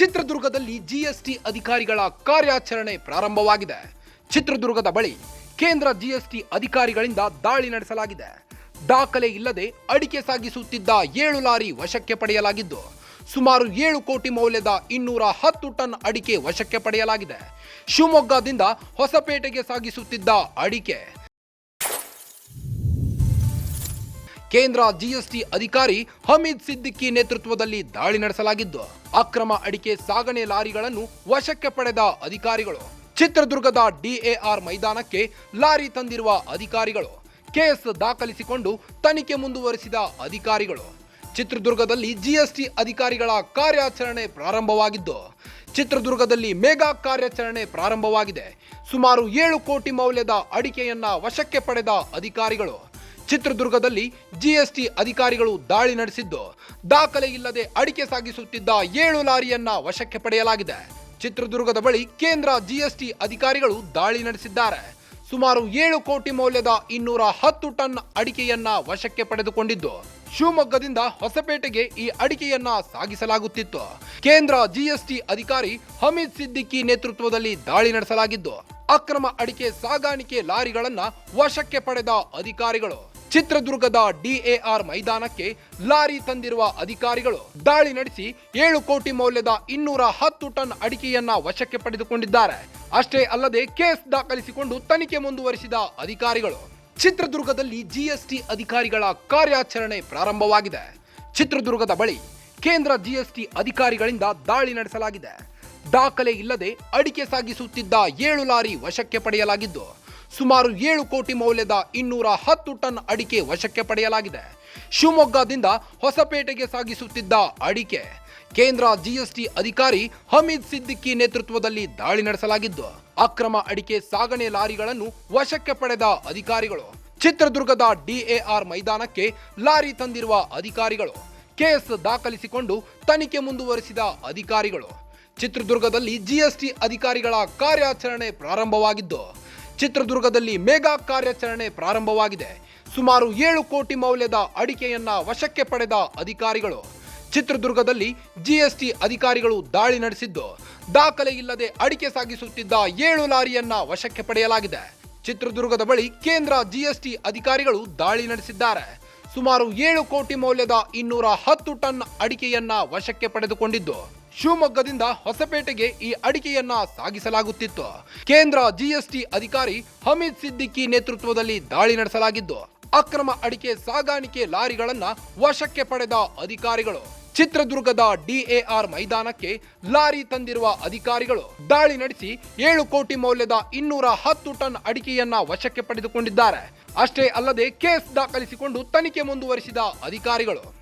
ಚಿತ್ರದುರ್ಗದಲ್ಲಿ ಜಿಎಸ್ಟಿ ಅಧಿಕಾರಿಗಳ ಕಾರ್ಯಾಚರಣೆ ಪ್ರಾರಂಭವಾಗಿದೆ. ಚಿತ್ರದುರ್ಗದ ಬಳಿ ಕೇಂದ್ರ ಜಿಎಸ್ಟಿ ಅಧಿಕಾರಿಗಳಿಂದ ದಾಳಿ ನಡೆಸಲಾಗಿದೆ. ದಾಖಲೆ ಇಲ್ಲದೆ ಅಡಿಕೆ ಸಾಗಿಸುತ್ತಿದ್ದ ಏಳು ಲಾರಿ ವಶಕ್ಕೆ ಪಡೆಯಲಾಗಿದ್ದು, ಸುಮಾರು ಏಳು ಕೋಟಿ ಮೌಲ್ಯದ ಇನ್ನೂರ ಹತ್ತು ಟನ್ ಅಡಿಕೆ ವಶಕ್ಕೆ ಪಡೆಯಲಾಗಿದೆ. ಶಿವಮೊಗ್ಗದಿಂದ ಹೊಸಪೇಟೆಗೆ ಸಾಗಿಸುತ್ತಿದ್ದ ಅಡಿಕೆ. ಕೇಂದ್ರ ಜಿಎಸ್ಟಿ ಅಧಿಕಾರಿ ಹಮೀದ್ ಸಿದ್ದಿಕ್ಕಿ ನೇತೃತ್ವದಲ್ಲಿ ದಾಳಿ ನಡೆಸಲಾಗಿದ್ದು ಅಕ್ರಮ ಅಡಿಕೆ ಸಾಗಣೆ ಲಾರಿಗಳನ್ನು ವಶಕ್ಕೆ ಪಡೆದ ಅಧಿಕಾರಿಗಳು. ಚಿತ್ರದುರ್ಗದ ಡಿಎಆರ್ ಮೈದಾನಕ್ಕೆ ಲಾರಿ ತಂದಿರುವ ಅಧಿಕಾರಿಗಳು ಕೇಸ್ ದಾಖಲಿಸಿಕೊಂಡು ತನಿಖೆ ಮುಂದುವರಿಸಿದ ಅಧಿಕಾರಿಗಳು. ಚಿತ್ರದುರ್ಗದಲ್ಲಿ ಜಿಎಸ್ಟಿ ಅಧಿಕಾರಿಗಳ ಕಾರ್ಯಾಚರಣೆ ಪ್ರಾರಂಭವಾಗಿದ್ದು, ಚಿತ್ರದುರ್ಗದಲ್ಲಿ ಮೇಗಾ ಕಾರ್ಯಾಚರಣೆ ಪ್ರಾರಂಭವಾಗಿದೆ. ಸುಮಾರು ಏಳು ಕೋಟಿ ಮೌಲ್ಯದ ಅಡಿಕೆಯನ್ನ ವಶಕ್ಕೆ ಪಡೆದ ಅಧಿಕಾರಿಗಳು ಚಿತ್ರದುರ್ಗದಲ್ಲಿ ಜಿಎಸ್ಟಿ ಅಧಿಕಾರಿಗಳು ದಾಳಿ ನಡೆಸಿದ್ದು, ದಾಖಲೆ ಇಲ್ಲದೆ ಅಡಿಕೆ ಸಾಗಿಸುತ್ತಿದ್ದ ಏಳು ಲಾರಿಯನ್ನ ವಶಕ್ಕೆ ಪಡೆಯಲಾಗಿದೆ. ಚಿತ್ರದುರ್ಗದ ಬಳಿ ಕೇಂದ್ರ ಜಿಎಸ್ಟಿ ಅಧಿಕಾರಿಗಳು ದಾಳಿ ನಡೆಸಿದ್ದಾರೆ. ಸುಮಾರು ಏಳು ಕೋಟಿ ಮೌಲ್ಯದ ಇನ್ನೂರ ಹತ್ತು ಟನ್ ಅಡಿಕೆಯನ್ನ ವಶಕ್ಕೆ ಪಡೆದುಕೊಂಡಿದ್ದು, ಶಿವಮೊಗ್ಗದಿಂದ ಹೊಸಪೇಟೆಗೆ ಈ ಅಡಿಕೆಯನ್ನ ಸಾಗಿಸಲಾಗುತ್ತಿತ್ತು. ಕೇಂದ್ರ ಜಿಎಸ್ಟಿ ಅಧಿಕಾರಿ ಹಮೀದ್ ಸಿದ್ದಿಕ್ಕಿ ನೇತೃತ್ವದಲ್ಲಿ ದಾಳಿ ನಡೆಸಲಾಗಿದ್ದು, ಅಕ್ರಮ ಅಡಿಕೆ ಸಾಗಾಣಿಕೆ ಲಾರಿಗಳನ್ನ ವಶಕ್ಕೆ ಪಡೆದ ಅಧಿಕಾರಿಗಳು. ಚಿತ್ರದುರ್ಗದ ಡಿಎಆರ್ ಮೈದಾನಕ್ಕೆ ಲಾರಿ ತಂದಿರುವ ಅಧಿಕಾರಿಗಳು ದಾಳಿ ನಡೆಸಿ ಏಳು ಕೋಟಿ ಮೌಲ್ಯದ ಇನ್ನೂರ ಹತ್ತು ಟನ್ ಅಡಿಕೆಯನ್ನ ವಶಕ್ಕೆ ಪಡೆದುಕೊಂಡಿದ್ದಾರೆ. ಅಷ್ಟೇ ಅಲ್ಲದೆ ಕೇಸ್ ದಾಖಲಿಸಿಕೊಂಡು ತನಿಖೆ ಮುಂದುವರಿಸಿದ ಅಧಿಕಾರಿಗಳು ಚಿತ್ರದುರ್ಗದಲ್ಲಿ ಜಿಎಸ್ಟಿ ಅಧಿಕಾರಿಗಳ ಕಾರ್ಯಾಚರಣೆ ಪ್ರಾರಂಭವಾಗಿದೆ. ಚಿತ್ರದುರ್ಗದ ಬಳಿ ಕೇಂದ್ರ ಜಿಎಸ್ಟಿ ಅಧಿಕಾರಿಗಳಿಂದ ದಾಳಿ ನಡೆಸಲಾಗಿದೆ. ದಾಖಲೆ ಇಲ್ಲದೆ ಅಡಿಕೆ ಸಾಗಿಸುತ್ತಿದ್ದ ಏಳು ಲಾರಿ ವಶಕ್ಕೆ ಪಡೆಯಲಾಗಿದ್ದು ಸುಮಾರು ಏಳು ಕೋಟಿ ಮೌಲ್ಯದ ಇನ್ನೂರ ಹತ್ತು ಟನ್ ಅಡಿಕೆ ವಶಕ್ಕೆ ಪಡೆಯಲಾಗಿದೆ. ಶಿವಮೊಗ್ಗದಿಂದ ಹೊಸಪೇಟೆಗೆ ಸಾಗಿಸುತ್ತಿದ್ದ ಅಡಿಕೆ ಕೇಂದ್ರ ಜಿಎಸ್ಟಿ ಅಧಿಕಾರಿ ಹಮೀದ್ ಸಿದ್ದಿಕ್ಕಿ ನೇತೃತ್ವದಲ್ಲಿ ದಾಳಿ ನಡೆಸಲಾಗಿದ್ದು, ಅಕ್ರಮ ಅಡಿಕೆ ಸಾಗಣೆ ಲಾರಿಗಳನ್ನು ವಶಕ್ಕೆ ಪಡೆದ ಅಧಿಕಾರಿಗಳು, ಚಿತ್ರದುರ್ಗದ ಡಿಎಆರ್ ಮೈದಾನಕ್ಕೆ ಲಾರಿ ತಂದಿರುವ ಅಧಿಕಾರಿಗಳು, ಕೇಸ್ ದಾಖಲಿಸಿಕೊಂಡು ತನಿಖೆ ಮುಂದುವರಿಸಿದ ಅಧಿಕಾರಿಗಳು. ಚಿತ್ರದುರ್ಗದಲ್ಲಿ ಜಿಎಸ್ಟಿ ಅಧಿಕಾರಿಗಳ ಕಾರ್ಯಾಚರಣೆ ಪ್ರಾರಂಭವಾಗಿದ್ದು ಚಿತ್ರದುರ್ಗದಲ್ಲಿ ಮೇಗಾ ಕಾರ್ಯಾಚರಣೆ ಪ್ರಾರಂಭವಾಗಿದೆ. ಸುಮಾರು ಏಳು ಕೋಟಿ ಮೌಲ್ಯದ ಅಡಿಕೆಯನ್ನ ವಶಕ್ಕೆ ಪಡೆದ ಅಧಿಕಾರಿಗಳು. ಚಿತ್ರದುರ್ಗದಲ್ಲಿ ಜಿಎಸ್ಟಿ ಅಧಿಕಾರಿಗಳು ದಾಳಿ ನಡೆಸಿದ್ದು, ದಾಖಲೆ ಇಲ್ಲದೆ ಅಡಿಕೆ ಸಾಗಿಸುತ್ತಿದ್ದ ಏಳು ಲಾರಿಯನ್ನ ವಶಕ್ಕೆ ಪಡೆಯಲಾಗಿದೆ. ಚಿತ್ರದುರ್ಗದ ಬಳಿ ಕೇಂದ್ರ ಜಿಎಸ್ಟಿ ಅಧಿಕಾರಿಗಳು ದಾಳಿ ನಡೆಸಿದ್ದಾರೆ. ಸುಮಾರು ಏಳು ಕೋಟಿ ಮೌಲ್ಯದ ಇನ್ನೂರ ಹತ್ತು ಟನ್ ಅಡಿಕೆಯನ್ನ ವಶಕ್ಕೆ ಪಡೆದುಕೊಂಡಿದ್ದು. ಶಿವಮೊಗ್ಗದಿಂದ ಹೊಸಪೇಟೆಗೆ ಈ ಅಡಿಕೆಯನ್ನ ಸಾಗಿಸಲಾಗುತ್ತಿತ್ತು. ಕೇಂದ್ರ ಜಿಎಸ್ಟಿ ಅಧಿಕಾರಿ ಹಮೀದ್ ಸಿದ್ದಿಕ್ಕಿ ನೇತೃತ್ವದಲ್ಲಿ ದಾಳಿ ನಡೆಸಲಾಗಿದ್ದು, ಅಕ್ರಮ ಅಡಿಕೆ ಸಾಗಾಣಿಕೆ ಲಾರಿಗಳನ್ನ ವಶಕ್ಕೆ ಪಡೆದ ಅಧಿಕಾರಿಗಳು. ಚಿತ್ರದುರ್ಗದ ಡಿಎಆರ್ ಮೈದಾನಕ್ಕೆ ಲಾರಿ ತಂದಿರುವ ಅಧಿಕಾರಿಗಳು ದಾಳಿ ನಡೆಸಿ ಏಳು ಕೋಟಿ ಮೌಲ್ಯದ ಇನ್ನೂರ ಹತ್ತು ಟನ್ ಅಡಿಕೆಯನ್ನ ವಶಕ್ಕೆ ಪಡೆದುಕೊಂಡಿದ್ದಾರೆ. ಅಷ್ಟೇ ಅಲ್ಲದೆ ಕೇಸ್ ದಾಖಲಿಸಿಕೊಂಡು ತನಿಖೆ ಮುಂದುವರಿಸಿದ ಅಧಿಕಾರಿಗಳು.